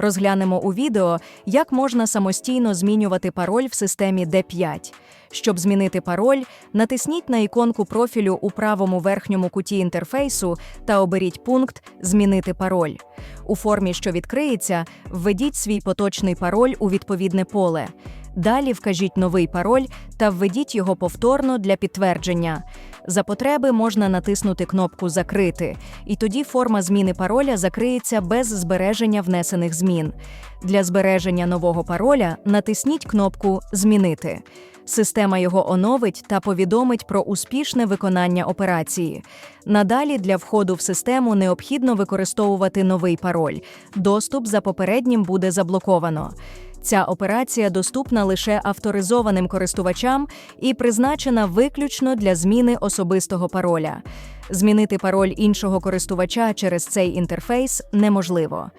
Розглянемо у відео, як можна самостійно змінювати пароль в системі D5. Щоб змінити пароль, натисніть на іконку профілю у правому верхньому куті інтерфейсу та оберіть пункт Змінити пароль. У формі, що відкриється, введіть свій поточний пароль у відповідне поле. Далі вкажіть новий пароль та введіть його повторно для підтвердження. За потреби можна натиснути кнопку Закрити, і тоді форма зміни пароля закриється без збереження внесених змін. Для збереження нового пароля натисніть кнопку Змінити. Система його оновить та повідомить про успішне виконання операції. Надалі для входу в систему необхідно використовувати новий пароль. Доступ за попереднім буде заблоковано. Ця операція доступна лише авторизованим користувачам і призначена виключно для зміни особистого пароля. Змінити пароль іншого користувача через цей інтерфейс неможливо.